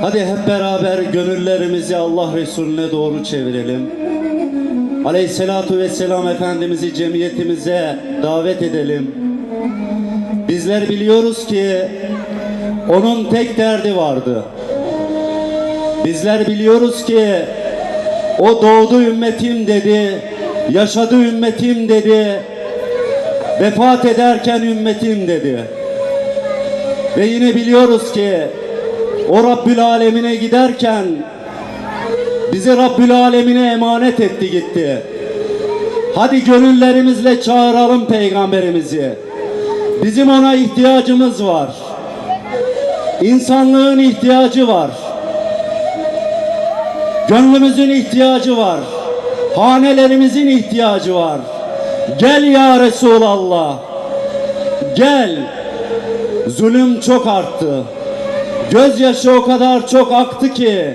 Hadi hep beraber gönüllerimizi Allah Resulüne doğru çevirelim. Aleyhisselatu vesselam Efendimiz'i cemiyetimize davet edelim. Bizler biliyoruz ki onun tek derdi vardı. Bizler biliyoruz ki o doğdu ümmetim dedi, yaşadı ümmetim dedi, vefat ederken ümmetim dedi. Ve yine biliyoruz ki o Rabbül Alemine giderken bizi Rabbül Alemine emanet etti gitti. Hadi gönüllerimizle çağıralım peygamberimizi. Bizim ona ihtiyacımız var. İnsanlığın ihtiyacı var. Gönlümüzün ihtiyacı var. Hanelerimizin ihtiyacı var. Gel ya Resulallah. Gel. Zulüm çok arttı. Gözyaşı o kadar çok aktı ki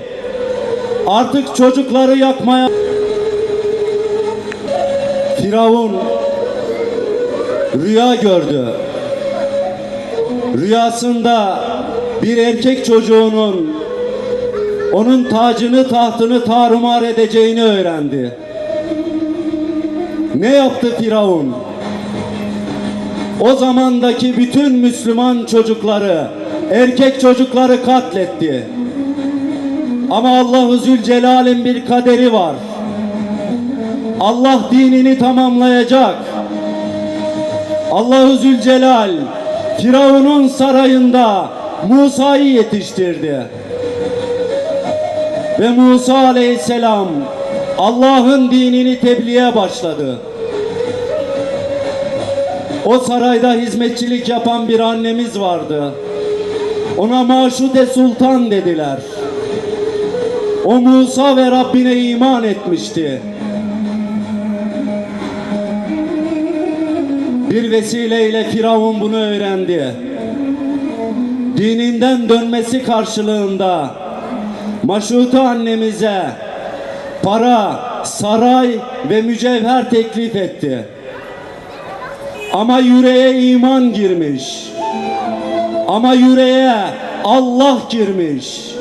artık çocukları yakmaya Firavun rüya gördü. Rüyasında bir erkek çocuğunun onun tacını tahtını tarumar edeceğini öğrendi. Ne yaptı Firavun? O zamandaki bütün Müslüman çocukları, erkek çocukları katletti. Ama Allahu Zülcelal'in bir kaderi var. Allah dinini tamamlayacak. Allahu Zülcelal Firavun'un sarayında Musa'yı yetiştirdi. Ve Musa aleyhisselam Allah'ın dinini tebliğe başladı. O sarayda hizmetçilik yapan bir annemiz vardı. Ona Maşude Sultan dediler. O Musa ve Rabbine iman etmişti. Bir vesileyle Firavun bunu öğrendi. Dininden dönmesi karşılığında Maşute annemize para, saray ve mücevher teklif etti. Ama yüreğe iman girmiş. Ama yüreğe Allah girmiş.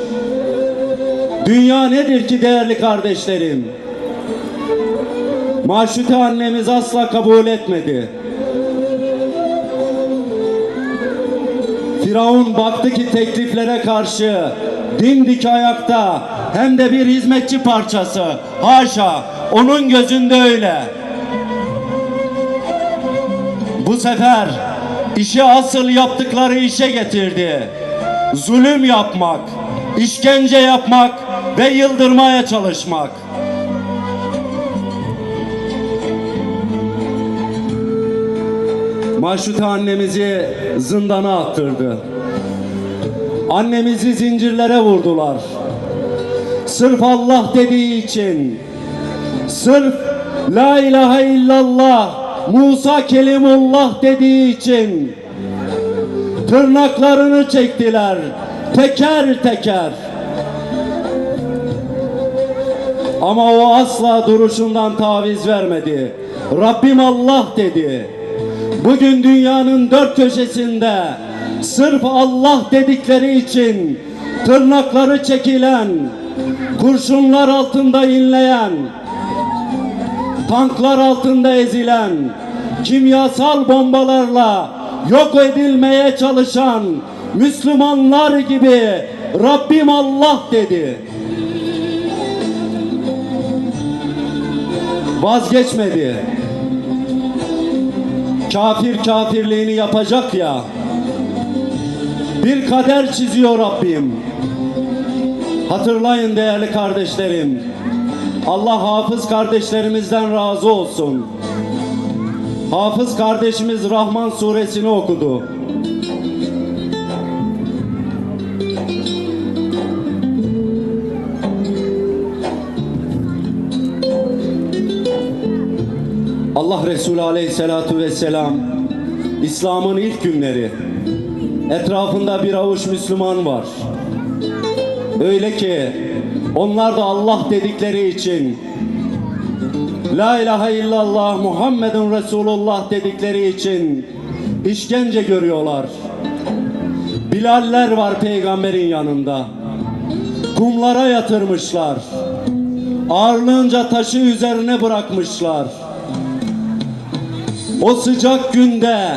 Dünya nedir ki değerli kardeşlerim? Maşute annemiz asla kabul etmedi. Firavun baktı ki tekliflere karşı dimdik ayakta hem de bir hizmetçi parçası. Haşa onun gözünde öyle. Bu sefer işi asıl yaptıkları işe getirdi. Zulüm yapmak, işkence yapmak ve yıldırmaya çalışmak. Maşute annemizi zindana attırdı. Annemizi zincirlere vurdular. Sırf Allah dediği için, sırf La ilahe illallah Musa kelimullah dediği için tırnaklarını çektiler teker teker. Ama o asla duruşundan taviz vermedi. Rabbim Allah dedi. Bugün dünyanın dört köşesinde sırf Allah dedikleri için tırnakları çekilen, kurşunlar altında inleyen, tanklar altında ezilen, kimyasal bombalarla yok edilmeye çalışan Müslümanlar gibi Rabbim Allah dedi. Vazgeçmedi. Kafir kafirliğini yapacak ya. Bir kader çiziyor Rabbim. Hatırlayın değerli kardeşlerim. Allah hafız kardeşlerimizden razı olsun. Hafız kardeşimiz Rahman suresini okudu. Allah Resulü aleyhissalatu vesselam İslam'ın ilk günleri etrafında bir avuç Müslüman var. Öyle ki onlar da Allah dedikleri için La ilahe illallah Muhammedun Resulullah dedikleri için işkence görüyorlar. Bilaller var peygamberin yanında. kumlara yatırmışlar. Ağırlığınca taşı üzerine bırakmışlar. O sıcak günde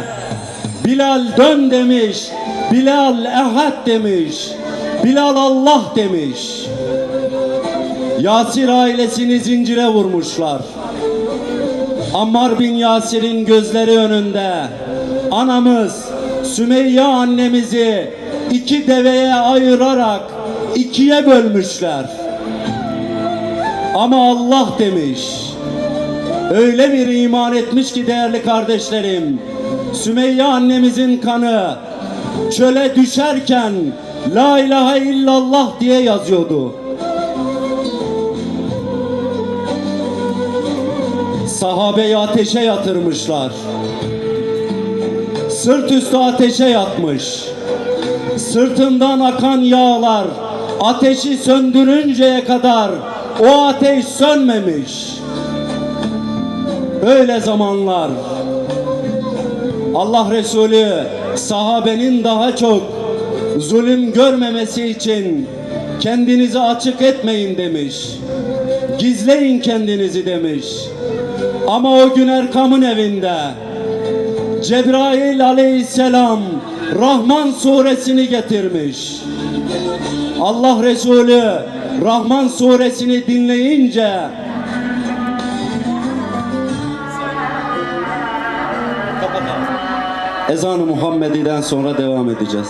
Bilal dön demiş, Bilal ehad demiş, Bilal Allah demiş. Yasir ailesini zincire vurmuşlar. Ammar bin Yasir'in gözleri önünde anamız Sümeyye annemizi iki deveye ayırarak ikiye bölmüşler. Ama Allah demiş. Öyle bir iman etmiş ki değerli kardeşlerim. Sümeyye annemizin kanı çöle düşerken La ilahe illallah diye yazıyordu. Sahabeyi ateşe yatırmışlar. Sırt üstü ateşe yatmış. Sırtından akan yağlar ateşi söndürünceye kadar o ateş sönmemiş. Böyle zamanlar Allah Resulü sahabenin daha çok zulüm görmemesi için kendinizi açık etmeyin demiş. Gizleyin kendinizi demiş. Ama o gün Erkam'ın evinde Cebrail aleyhisselam Rahman suresini getirmiş. Allah Resulü Rahman suresini dinleyince Ezan-ı Muhammedi'den sonra devam edeceğiz.